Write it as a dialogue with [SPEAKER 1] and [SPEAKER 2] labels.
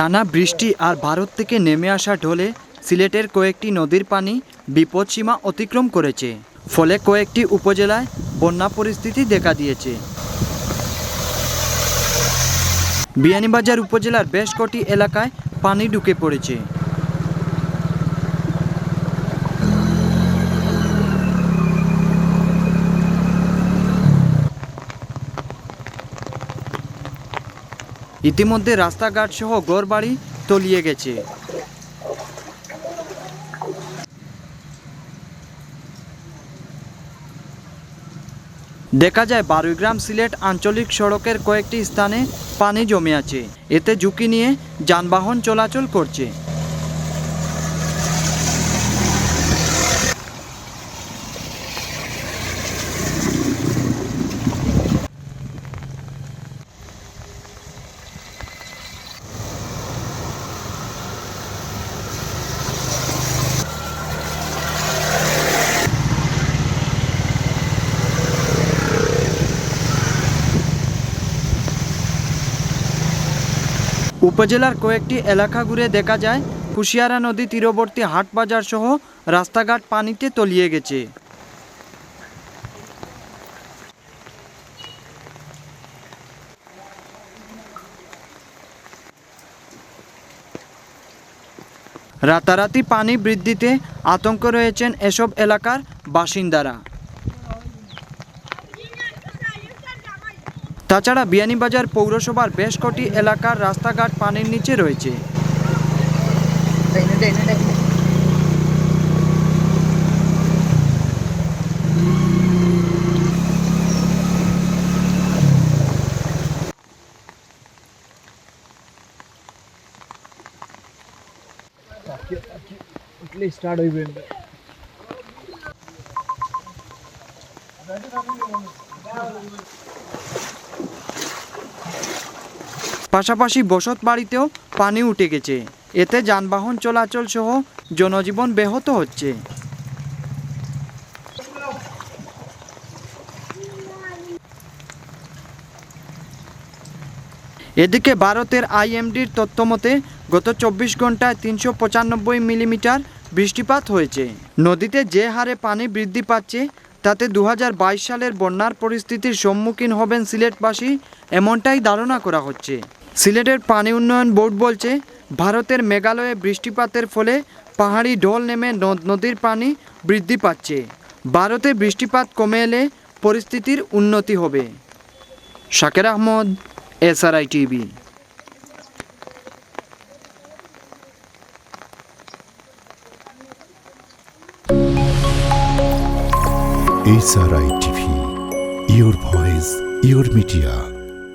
[SPEAKER 1] টানা বৃষ্টি আর ভারত থেকে নেমে আসা ঢলে সিলেটের কয়েকটি নদীর পানি বিপদসীমা অতিক্রম করেছে। ফলে কয়েকটি উপজেলায় বন্যা পরিস্থিতি দেখা দিয়েছে। বিয়ানীবাজার উপজেলার বেশ কটি এলাকায় পানি ঢুকে পড়েছে। ইতিমধ্যে রাস্তাঘাট সহ গড়বাড়ি তলিয়ে গেছে। দেখা যায়, বারুইগ্রাম সিলেট আঞ্চলিক সড়কের কয়েকটি স্থানে পানি জমে আছে। এতে ঝুঁকি নিয়ে যানবাহন চলাচল করছে। উপজেলার কয়েকটি এলাকা ঘুরে দেখা যায়, কুশিয়ারা নদী তীরবর্তী হাট বাজার সহ রাস্তাঘাট পানিতে তলিয়ে গেছে। রাতারাতি পানি বৃদ্ধিতে আতঙ্ক রয়েছেন এসব এলাকার বাসিন্দারা। তাছাড়া বিয়ানীবাজার পৌরসভার বেশ কটি এলাকার রাস্তাঘাট পানির নিচে রয়েছে।
[SPEAKER 2] স্টার্ট হইবে
[SPEAKER 1] পাশাপাশি বসত বাড়িতেও পানি উঠে গেছে। এতে যানবাহন চলাচল সহ জনজীবন ব্যাহত হচ্ছে। এদিকে ভারতের আইএমডির তথ্য মতে গত চব্বিশ ঘন্টায় তিনশো পঁচানব্বই মিলিমিটার বৃষ্টিপাত হয়েছে। নদীতে যে হারে পানি বৃদ্ধি পাচ্ছে তাতে দু হাজার বাইশ সালের বন্যার পরিস্থিতির সম্মুখীন হবেন সিলেটবাসী, এমনটাই ধারণা করা হচ্ছে। সিলেটের পানি উন্নয়ন বোর্ড বলছে, ভারতের মেঘালয়ে বৃষ্টিপাতের ফলে পাহাড়ি ঢল নেমে নদ, নদীর পানি বৃদ্ধি পাচ্ছে। ভারতে বৃষ্টিপাত কমে এলে পরিস্থিতির উন্নতি হবে। Shaker Ahmed, SRI TV.
[SPEAKER 3] H R I TV your voice your media